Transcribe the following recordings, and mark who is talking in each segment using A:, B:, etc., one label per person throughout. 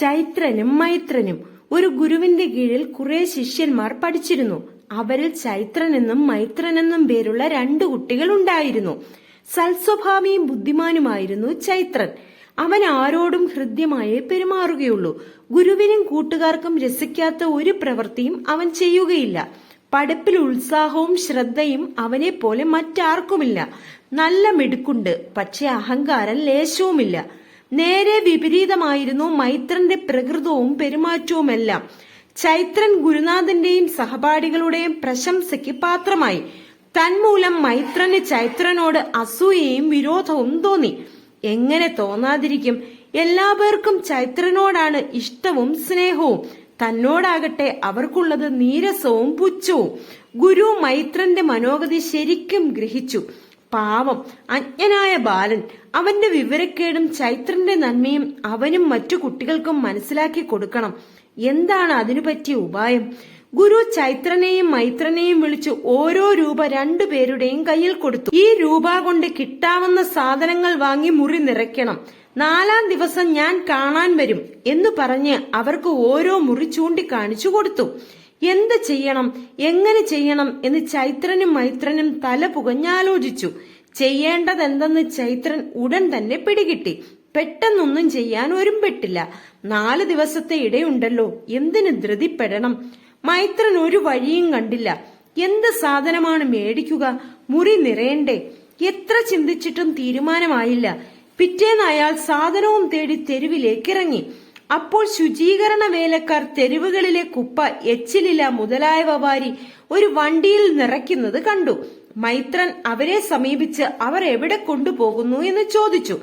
A: ചൈത്രനും മൈത്രനും. ഒരു ഗുരുവിന്റെ കീഴിൽ കുറെ ശിഷ്യന്മാർ പഠിച്ചിരുന്നു. അവരിൽ ചൈത്രൻ എന്നും മൈത്രൻ എന്നും പേരുള്ള രണ്ടു കുട്ടികൾ ഉണ്ടായിരുന്നു. സൽസ്വഭാവിയും ബുദ്ധിമാനുമായിരുന്നു ചൈത്രൻ. അവൻ ആരോടും ഹൃദ്യമായി പെരുമാറുകയുള്ളൂ. ഗുരുവിനും കൂട്ടുകാർക്കും രസിക്കാത്ത ഒരു പ്രവൃത്തിയും അവൻ ചെയ്യുകയില്ല. പഠിപ്പിൽ ഉത്സാഹവും ശ്രദ്ധയും അവനെ പോലെ മറ്റാർക്കുമില്ല. നല്ല മിടുക്കുണ്ട് പക്ഷെ അഹങ്കാരം ലേശവുമില്ല. നേരെ വിപരീതമായിരുന്നു മൈത്രന്റെ പ്രകൃതവും പെരുമാറ്റവുമെല്ലാം. ചൈത്രൻ ഗുരുനാഥന്റെയും സഹപാഠികളുടെയും പ്രശംസയ്ക്ക് പാത്രമായി. തന്മൂലം മൈത്രന് ചൈത്രനോട് അസൂയയും വിരോധവും തോന്നി. എങ്ങനെ തോന്നാതിരിക്കും? എല്ലാ പേർക്കും ചൈത്രനോടാണ് ഇഷ്ടവും സ്നേഹവും. തന്നോടാകട്ടെ അവർക്കുള്ളത് നീരസവും പുച്ഛവും. ഗുരു മൈത്രന്റെ മനോഗതി ശരിക്കും ഗ്രഹിച്ചു. പാവം അജ്ഞനായ ബാലൻ. അവന്റെ വിവരക്കേടും ചൈത്രന്റെ നന്മയും അവനും മറ്റു കുട്ടികൾക്കും മനസ്സിലാക്കി കൊടുക്കണം. എന്താണ് അതിനു പറ്റിയ ഉപായം? ഗുരു ചൈത്രനെയും മൈത്രനെയും വിളിച്ച് ഓരോ രൂപ രണ്ടു പേരുടെയും കയ്യിൽ കൊടുത്തു. ഈ രൂപ കൊണ്ട് കിട്ടാവുന്ന സാധനങ്ങൾ വാങ്ങി മുറി നിറയ്ക്കണം. നാലാം ദിവസം ഞാൻ കാണാൻ വരും എന്ന് പറഞ്ഞ് അവർക്ക് ഓരോ മുറി ചൂണ്ടിക്കാണിച്ചു കൊടുത്തു. എന്ത് ചെയ്യണം? എങ്ങനെ ചെയ്യണം? എന്ന് ചൈത്രനും മൈത്രനും തല പുകഞ്ഞാലോചിച്ചു. ചെയ്യേണ്ടതെന്തെന്ന് ചൈത്രൻ ഉടൻ തന്നെ പിടികിട്ടി. പെട്ടെന്നൊന്നും ചെയ്യാൻ ഒരുമ്പെട്ടില്ല. നാല് ദിവസത്തെ ഇടയുണ്ടല്ലോ. എന്തിന് ധൃതിപ്പെടണം? മൈത്രൻ ഒരു വഴിയും കണ്ടില്ല. എന്ത് സാധനമാണ് മേടിക്കുക? മുറി നിറയണ്ടേ? എത്ര ചിന്തിച്ചിട്ടും തീരുമാനമായില്ല. പിറ്റേന്ന് സാധനവും തേടി തെരുവിലേക്ക് ഇറങ്ങി അപ്പോൾ ശുചീകരണ വേലക്കാർ തെരുവുകളിലെ കുപ്പ എച്ചിലില മുതലായവ വാരി ഒരു വണ്ടിയിൽ നിറയ്ക്കുന്നത് കണ്ടു. മൈത്രൻ അവരെ സമീപിച്ച് അവർ എവിടെ കൊണ്ടുപോകുന്നു എന്ന് ചോദിച്ചു.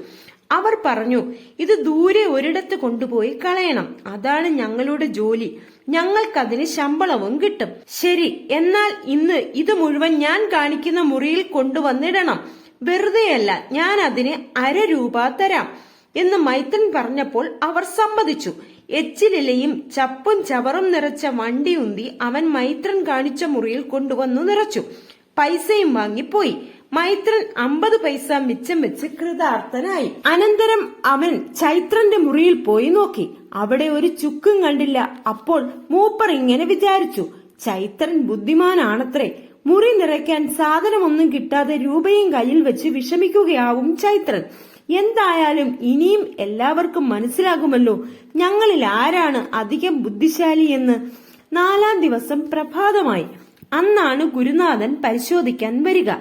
A: അവർ പറഞ്ഞു ഇത് ദൂരെ ഒരിടത്ത് കൊണ്ടുപോയി കളയണം. അതാണ് ഞങ്ങളുടെ ജോലി. ഞങ്ങൾക്കതിന് ശമ്പളവും കിട്ടും. ശരി എന്നാൽ ഇന്ന് ഇത് മുഴുവൻ ഞാൻ കാണിക്കുന്ന മുറിയിൽ കൊണ്ടുവന്നിടണം. വെറുതെയല്ല ഞാൻ അതിന് അര രൂപ തരാം. എന്ന് മൈത്രൻ പറഞ്ഞപ്പോൾ അവർ സമ്മതിച്ചു. എച്ചിലിലയും ചപ്പും ചവറും നിറച്ച വണ്ടി ഉന്തി അവൻ മൈത്രൻ കാണിച്ച മുറിയിൽ കൊണ്ടുവന്നു നിറച്ചു. പൈസയും വാങ്ങിപ്പോയി മൈത്രൻ അമ്പത് പൈസ മിച്ചം വെച്ച് കൃതാർത്ഥനായി. അനന്തരം അവൻ ചൈത്രന്റെ മുറിയിൽ പോയി നോക്കി. അവിടെ ഒരു ചുക്കും കണ്ടില്ല. അപ്പോൾ മൂപ്പർ ഇങ്ങനെ വിചാരിച്ചു ചൈത്രൻ ബുദ്ധിമാനാണത്രേ. മുറി നിറയ്ക്കാൻ സാധനമൊന്നും കിട്ടാതെ രൂപയും കയ്യിൽ വെച്ച് വിഷമിക്കുകയാവും ചൈത്രൻ. എന്തായാലും ഇനിയും എല്ലാവർക്കും മനസ്സിലാകുമല്ലോ ഞങ്ങളിൽ ആരാണ് അധികം ബുദ്ധിശാലി എന്ന്. നാലാം ദിവസം പ്രഭാതമായി. അന്നാണ് ഗുരുനാഥൻ പരിശോധിക്കാൻ വരിക.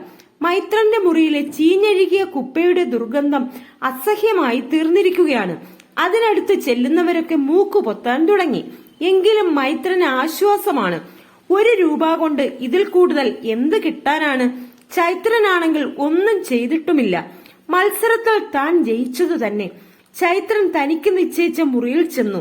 A: മൈത്രന്റെ മുറിയിലെ ചീഞ്ഞഴുകിയ കുപ്പയുടെ ദുർഗന്ധം അസഹ്യമായി തീർന്നിരിക്കുകയാണ്. അതിനടുത്ത് ചെല്ലുന്നവരൊക്കെ മൂക്കു പൊത്താൻ തുടങ്ങി. എങ്കിലും മൈത്രന് ആശ്വാസമാണ്. ഒരു രൂപ കൊണ്ട് ഇതിൽ കൂടുതൽ എന്ത് കിട്ടാനാണ്? ചൈത്രനാണെങ്കിൽ ഒന്നും ചെയ്തിട്ടുമില്ല. മത്സരത്തിൽ താൻ ജയിച്ചതു തന്നെ. ചൈത്രൻ തനിക്ക് നിശ്ചയിച്ച മുറിയിൽ ചെന്നു.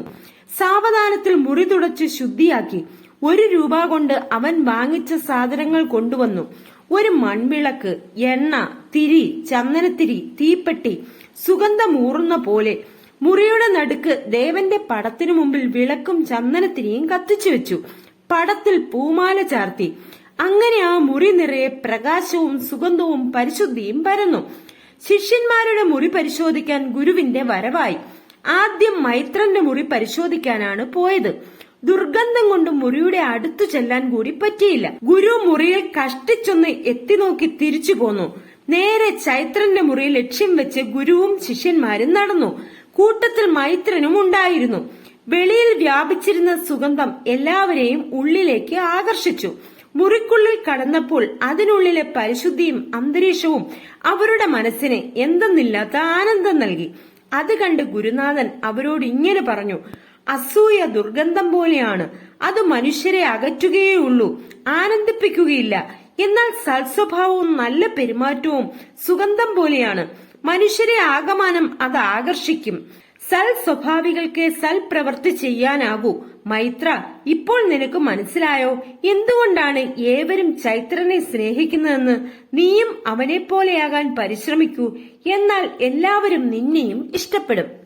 A: സാവധാനത്തിൽ മുറി തുടച്ച് ശുദ്ധിയാക്കി. ഒരു രൂപ കൊണ്ട് അവൻ വാങ്ങിച്ച സാധനങ്ങൾ കൊണ്ടുവന്നു. ഒരു മൺവിളക്ക് എണ്ണ തിരി ചന്ദനത്തിരി തീപ്പെട്ടി സുഗന്ധമൂറുന്ന പോലെ. മുറിയുടെ നടുക്ക് ദേവന്റെ പടത്തിനു മുമ്പിൽ വിളക്കും ചന്ദനത്തിരിയും കത്തിച്ചു വെച്ചു. പടത്തിൽ പൂമാല ചാർത്തി. അങ്ങനെ ആ മുറി നിറയെ പ്രകാശവും സുഗന്ധവും പരിശുദ്ധിയും പരന്നു. ശിഷ്യന്മാരുടെ മുറി പരിശോധിക്കാൻ ഗുരുവിന്റെ വരവായി. ആദ്യം മൈത്രന്റെ മുറി പരിശോധിക്കാനാണ് പോയത്. ദുർഗന്ധം കൊണ്ട് മുറിയുടെ അടുത്തു ചെല്ലാൻ കൂടി പറ്റിയില്ല. ഗുരു മുറിയിൽ കഷ്ടിച്ചൊന്ന് എത്തി നോക്കി തിരിച്ചു പോന്നു. നേരെ ചൈത്രന്റെ മുറി ലക്ഷ്യം വെച്ച് ഗുരുവും ശിഷ്യന്മാരും നടന്നു. കൂട്ടത്തിൽ മൈത്രനും ഉണ്ടായിരുന്നു. വെളിയിൽ വ്യാപിച്ചിരുന്ന സുഗന്ധം എല്ലാവരെയും ഉള്ളിലേക്ക് ആകർഷിച്ചു. മുറിക്കുള്ളിൽ കടന്നപ്പോൾ അതിനുള്ളിലെ പരിശുദ്ധിയും അന്തരീക്ഷവും അവരുടെ മനസ്സിന് എന്തെന്നില്ലാത്ത ആനന്ദം നൽകി. അത് കണ്ട് ഗുരുനാഥൻ അവരോട് ഇങ്ങനെ പറഞ്ഞു അസൂയ ദുർഗന്ധം പോലെയാണ്. അത് മനുഷ്യരെ അകറ്റുകയേ ഉള്ളൂ ആനന്ദിപ്പിക്കുകയില്ല. എന്നാൽ സൽസ്വഭാവവും നല്ല പെരുമാറ്റവും സുഗന്ധം പോലെയാണ്. മനുഷ്യരെ ആകമാനം അത് ആകർഷിക്കും. സൽ സ്വഭാവികൾക്ക് സൽ പ്രവൃത്തി ചെയ്യാനാകൂ. മൈത്ര ഇപ്പോൾ നിനക്ക് മനസ്സിലായോ? എന്തുകൊണ്ടാണ് ഏവരും ചൈത്രനെ സ്നേഹിക്കുന്നതെന്ന്? നീയും അവനെ പോലെയാകാൻ പരിശ്രമിക്കൂ. എന്നാൽ എല്ലാവരും നിന്നെയും ഇഷ്ടപ്പെടും.